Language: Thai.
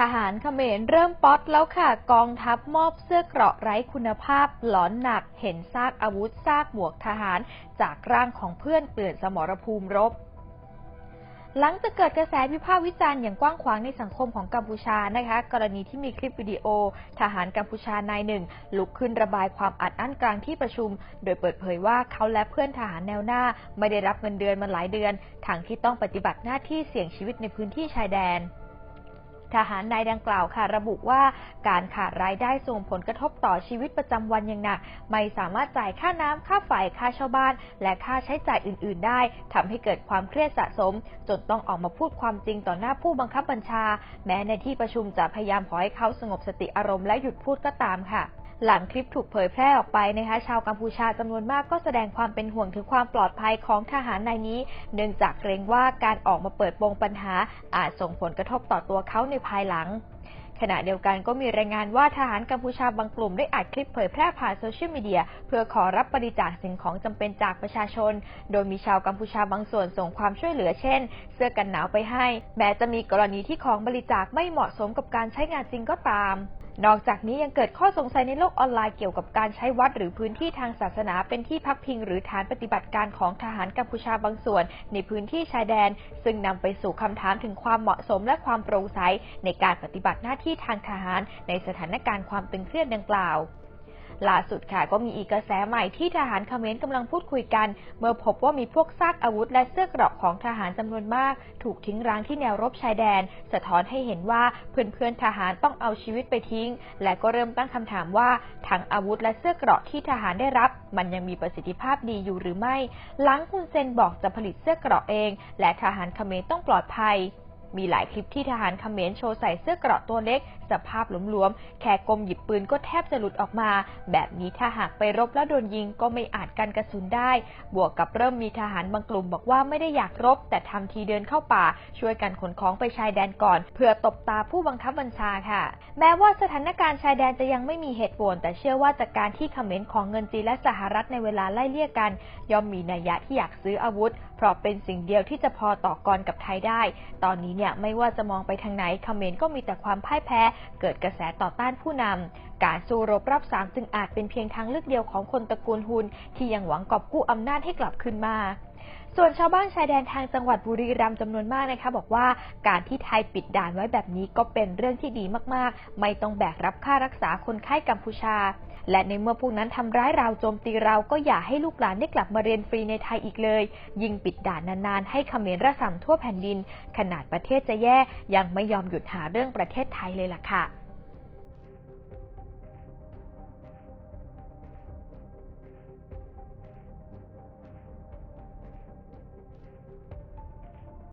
ทหารเขมรเริ่มป๊อตแล้วค่ะ กองทัพมอบเสื้อเกราะไร้คุณภาพหลอนหนัก เห็นซากอาวุธซากหมวกทหาร จากร่างของเพื่อนเปลี่ยนสมรภูมิรบหลังจากเกิดกระแสวิพากษ์วิจารณ์อย่างกว้างขวางในสังคมของกัมพูชานะคะ กรณีที่มีคลิปวิดีโอ ทหารกัมพูชานายหนึ่ง ลุกขึ้นระบายความอัดอั้นกลางที่ประชุม โดยเปิดเผยว่าเขาและเพื่อนทหารแนวหน้า ไม่ได้รับเงินเดือนมาหลายเดือนทั้งที่ต้องปฏิบัติหน้าที่เสี่ยงชีวิตในพื้นที่ชายแดน ทหารนายดังกล่าวค่ะระบุว่าการขาดรายได้ส่งผลกระทบต่อชีวิตประจำวันอย่างหนัก ไม่สามารถจ่ายค่าน้ำค่าไฟค่าเช่าบ้าน และค่าใช้จ่ายอื่น ๆ ได้ทำให้เกิดความเครียดสะสม จนต้องออกมาพูดความจริงต่อหน้าผู้บังคับบัญชา แม้ในที่ประชุมจะพยายามขอให้เขาสงบสติอารมณ์และหยุดพูดก็ตามค่ะ หลังคลิปถูกเผยแพร่ออกไปนะคะ ชาวกัมพูชาจำนวนมากก็แสดงความเป็นห่วงถึงความปลอดภัยของทหารนายนี้ เนื่องจากเกรงว่าการออกมาเปิดโปงปัญหา อาจส่งผลกระทบต่อตัวเขาในภายหลังขณะเดียวกันก็มีรายงานว่าทหารกัมพูชาบางกลุ่มได้อัดคลิปเผยแพร่ผ่านโซเชียลมีเดีย เพื่อขอรับบริจาคสิ่งของจำเป็นจากประชาชน โดยมีชาวกัมพูชาบางส่วนส่งความช่วยเหลือเช่น เสื้อกันหนาวไปให้ แม้จะมีกรณีที่ของบริจาคไม่เหมาะสมกับการใช้งานจริงก็ตาม นอกจากนี้ยังเกิดข้อสงสัยในโลกออนไลน์เกี่ยวกับการใช้วัดหรือพื้นที่ทางศาสนาเป็นที่พักพิงหรือฐานปฏิบัติการของทหารกัมพูชาบางส่วน ในพื้นที่ชายแดน ซึ่งนำไปสู่คำถามถึงความเหมาะสมและความโปร่งใสในการปฏิบัติหน้าที่ทางทหาร ในสถานการณ์ความตึงเครียดดังกล่าว ล่าสุดค่ะก็มีอีกกระแสใหม่ที่ทหารเขมรกำลังพูดคุยกัน เมื่อพบว่ามีพวกซากอาวุธและเสื้อกราะของทหารจำนวนมาก ถูกทิ้งร้างที่แนวรบชายแดน สะท้อนให้เห็นว่าเพื่อนๆทหารต้องเอาชีวิตไปทิ้ง และก็เริ่มตั้งคำถามว่าทั้งอาวุธและเสื้อกราะที่ทหารได้รับ มันยังมีประสิทธิภาพดีอยู่หรือไม่ หลังคุณเซนบอกจะผลิตเสื้อกราะเอง และทหารเขมรต้องปลอดภัย มีหลายคลิปที่ทหารเขมรโชว์ใส่เสื้อเกราะตัวเล็ก สภาพหลวมๆ แค่กลมหยิบปืนก็แทบจะหลุดออกมา แบบนี้ถ้าหากไปรบแล้วโดนยิงก็ไม่อาจกันกระสุนได้ บวกกับเริ่มมีทหารบางกลุ่มบอกว่าไม่ได้อยากรบ แต่ทำทีเดินเข้าป่า ช่วยกันขนของไปชายแดนก่อน เพื่อตบตาผู้บังคับบัญชาค่ะ แม้ว่าสถานการณ์ชายแดนจะยังไม่มีเหตุผลแต่เชื่อว่าจากการที่เขมรของเงินจีนและสหรัฐในเวลาไล่เลี่ยกัน ย่อมมีนัยยะที่อยากซื้ออาวุธ เพราะเป็นสิ่งเดียวที่จะพอต่อกรกับไทยได้ ตอนนี้เนี่ยไม่ว่าจะมองไปทางไหนเขมรก็มีแต่ความพ่ายแพ้ เกิดกระแสต่อต้านผู้นำการสู้รบรับสามจึงอาจเป็นเพียงทางเลือกเดียวของคนตระกูลฮุนที่ยังหวังกอบกู้อำนาจให้กลับคืนมาส่วนชาวบ้านชายแดนทางจังหวัดบุรีรัมย์จำนวนมากนะคะ บอกว่าการที่ไทยปิดด่านไว้แบบนี้ก็เป็นเรื่องที่ดีมากๆ ไม่ต้องแบกรับค่ารักษาคนไข้กัมพูชา และในเมื่อพวกนั้นทำร้ายเราโจมตีเราก็อย่าให้ลูกหลานได้กลับมาเรียนฟรีในไทยอีกเลย ยิงปิดด่านนานๆ ให้เขมรระสำทั่วแผ่นดิน ขนาดประเทศจะแย่ยังไม่ยอมหยุดหาเรื่องประเทศไทยเลยล่ะค่ะ